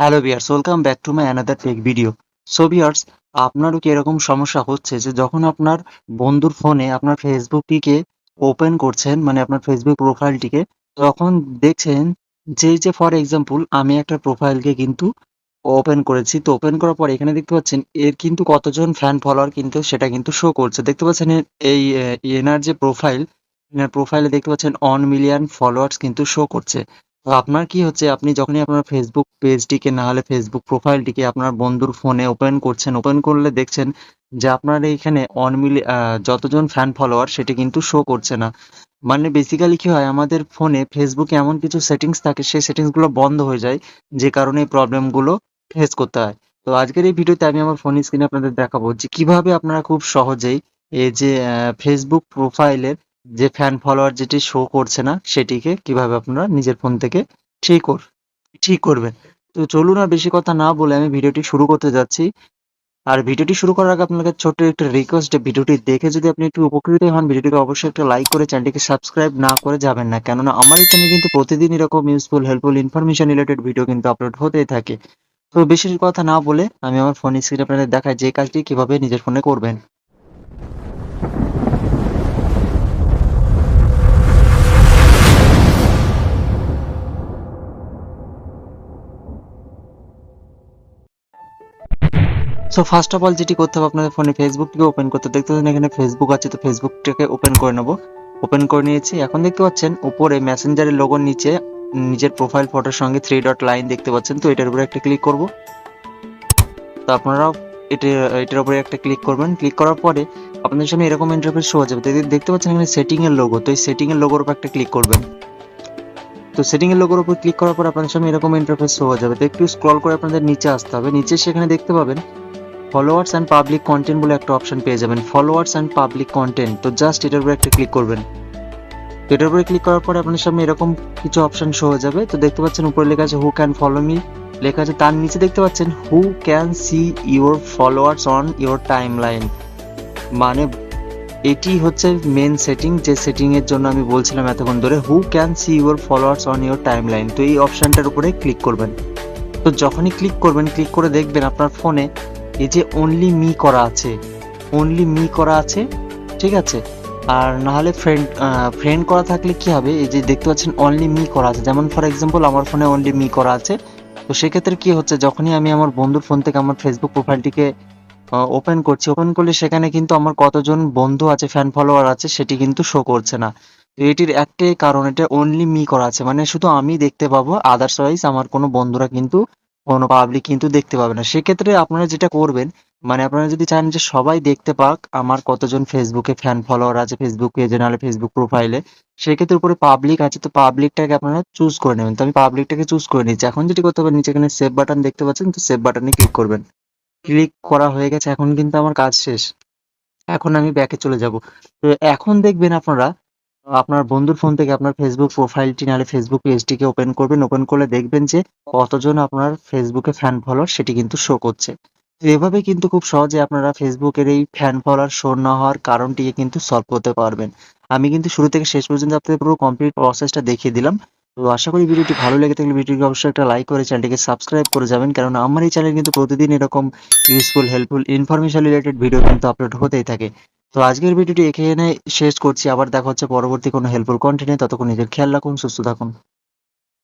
Hello viewers welcome back to my another tech video so viewers আপনারও কি এরকম সমস্যা হচ্ছে যে যখন আপনার বন্ধুর ফোনে আপনার ফেসবুকটিকে ওপেন করছেন মানে আপনার ফেসবুক প্রোফাইলটিকে তখন দেখছেন যে যে ফর এক্সাম্পল আমি একটা প্রোফাইলকে কিন্তু ওপেন করেছি। তো ওপেন করার পর এখানে দেখতে পাচ্ছেন, এর কিন্তু কতজন ফ্যান ফলোয়ার কিন্তু সেটা কিন্তু শো করছে। দেখতে পাচ্ছেন এই এনার যে প্রোফাইল এনার প্রোফাইলে দেখতে পাচ্ছেন অন মিলিয়ন ফলোয়ার্স কিন্তু শো করছে। আপনার কি হচ্ছে? আপনি যখনই আপনার ফেসবুক পেজটিকে না হলে ফেসবুক প্রোফাইলটিকে আপনার বন্ধুর ফোনে ওপেন করছেন ওপেন করলে দেখছেন যে আপনার এইখানে অনমিলি যতজন ফ্যান ফলোয়ার সেটি কিন্তু শো করছে না। মানে বেসিক্যালি কি হয়? আমাদের ফোনে ফেসবুকে এমন কিছু সেটিংস থাকে, সেই সেটিংসগুলো বন্ধ হয়ে যায়, যে কারণে এই প্রবলেমগুলো ফেস করতে হয়। তো আজকের এই ভিডিওতে আমি আমার ফোন স্ক্রিনে আপনাদের দেখাবো যে কীভাবে আপনারা খুব সহজেই এই যে ফেসবুক প্রোফাইলের যে ফ্যান ফলোয়ার যেটি শো করছে না, সেটিকে কীভাবে আপনারা নিজের ফোন থেকে ঠিক কর, ঠিক করবেন? তো চলুন আর বেশি কথা না বলে আমি ভিডিওটি শুরু করতে যাচ্ছি। আর ভিডিওটি শুরু করার আগে আপনাকে ছোট্ট একটা রিকোয়েস্ট ভিডিওটি দেখে যদি আপনি একটু উপকৃত হন, ভিডিওটিকে অবশ্যই একটা লাইক করে চ্যানেলটিকে সাবস্ক্রাইব না করে যাবেন না। কেননা আমার চ্যানেলে কিন্তু প্রতিদিন এরকম useful helpful information related video কিন্তু আপলোড হতেই থাকে। তো বেশি কথা না বলে আমি আমার ফোন স্ক্রিনে আপনাদের দেখাই যে কাজটি কীভাবে নিজের ফোনে করবেন। সো ফার্স্ট অফ অল যেটি করতে হবে আপনাদের ফোনে ফেসবুকটিকে ওপেন করতে। দেখতে পাচ্ছেন এখানে ফেসবুক আছে, তো ফেসবুকটাকে ওপেন করে নেব। ওপেন করে নিয়েছি। এখন দেখতে পাচ্ছেন উপরে মেসেঞ্জারের লোগোর নিচে নিজের প্রোফাইল ফটোর সঙ্গে থ্রি ডট লাইন দেখতে পাচ্ছেন। তো এটার উপরে একটা ক্লিক করব। তো আপনারাও এটা, এটার উপরে একটা ক্লিক করবেন। ক্লিক করার পরে আপনাদের সামনে এরকম ইন্টারফেস শো যাবে। দেখতে পাচ্ছেন এখানে সেটিং এর লোগো তো এই সেটিং এর লোগোর উপর একটা ক্লিক করবেন। তো সেটিং এর লোগোর উপর ক্লিক করার পর আপনাদের সামনে এরকম ইন্টারফেস শো হয়ে যাবে। তো একটু স্ক্রল করে আপনাদের নিচে আসতে হবে। নিচে সেখানে দেখতে পাবেন ফলোয়ার্স অ্যান্ড পাবলিক কন্টেন্ট বলে একটা অপশন পেয়ে যাবেন। ফলোয়ার্স অ্যান্ড পাবলিক কন্টেন্ট তো জাস্ট এটার উপরে একটা ক্লিক করবেন। এটার উপরে ক্লিক করার পরে আপনার সামনে এরকম কিছু অপশন শো হয়ে যাবে। তো দেখতে পাচ্ছেন উপরে লেখা আছে হু ক্যান ফলো মি লেখা আছে, তার নিচে দেখতে পাচ্ছেন who can see your followers on your timeline মানে এটি হচ্ছে মেন সেটিং যে সেটিং এর জন্য আমি বলছিলাম এতক্ষণ ধরে who can see your followers on your timeline তো এই অপশানটার উপরে ক্লিক করবেন। তো যখনই ক্লিক করবেন ক্লিক করে দেখবেন আপনার ফোনে এই যে অনলি মি করা আছে অনলি মি করা আছে, ঠিক আছে? আর না হলে ফ্রেন্ড ফ্রেন্ড করা থাকলে কি হবে? এই যে দেখতে পাচ্ছেন অনলি মি করা আছে। যেমন ফর এক্সাম্পল আমার ফোনে অনলি মি করা আছে। তো সেক্ষেত্রে কি হচ্ছে? যখনই আমি আমার বন্ধুর ফোন থেকে আমার ফেসবুক প্রোফাইলটিকে ওপেন করছি ওপেন করলে সেখানে কিন্তু আমার কতজন বন্ধু আছে ফ্যান ফলোয়ার আছে, সেটি কিন্তু শো করছে না। তো এটির একটাই কারণ, এটা অনলি মি করা আছে। মানে শুধু আমি দেখতে পাবো আদার্সওয়াইজ আমার কোনো বন্ধুরা কিন্তু কোনো পাবলিক কিন্তু দেখতে পাবে না। সেক্ষেত্রে আপনারা যেটা করবেন মানে আপনারা যদি চান যে সবাই দেখতে পাক আমার কতজন ফেসবুকে ফ্যান ফলোয়ার আছে ফেসবুক পেজে নাহলে ফেসবুক প্রোফাইলে সেক্ষেত্রে উপরে পাবলিক আছে, তো পাবলিকটাকে আপনারা চুজ করে নেবেন। তো আমি পাবলিকটাকে চুজ করে নিচ্ছি। এখন যেটি করতে হবে, নিচে এখানে সেভ বাটন দেখতে পাচ্ছেন, তো সেভ বাটনে ক্লিক করবেন। ক্লিক করা হয়ে গেছে, এখন কিন্তু আমার কাজ শেষ। এখন আমি ব্যাকে চলে যাব। তো এখন দেখবেন আপনারা আপনার বন্ধুর ফোন থেকে আপনার ফেসবুক প্রোফাইলটি নাহলে ফেসবুক পেজটিকে ওপেন করবেন। ওপেন করলে দেখবেন যে কতজন আপনার ফেসবুকে ফ্যান ফলোয়ার সেটি কিন্তু শো করছে। এভাবে কিন্তু খুব সহজে আপনারা ফেসবুকের এই ফ্যান ফলোয়ার শো না হওয়ার কারণটিকে কিন্তু সলভ করতে পারবেন। আমি কিন্তু শুরু থেকে শেষ পর্যন্ত আপনাদের পুরো কমপ্লিট প্রসেসটা দেখিয়ে দিলাম। তো আশা করি ভিডিওটি ভালো লেগে থাকলে ভিডিওটিকে অবশ্যই একটা লাইক করে চ্যানেলটিকে সাবস্ক্রাইব করে যাবেন। কারণ আমার এই চ্যানেল কিন্তু প্রতিদিন এরকম useful helpful information related video কিন্তু আপলোড হতেই থাকে। তো আজকের ভিডিওটি এখানে শেষ করছি। আবার দেখা হচ্ছে পরবর্তী কোনো হেল্পফুল কন্টেন্টে ততক্ষণ নিজের খেয়াল রাখুন, সুস্থ থাকুন।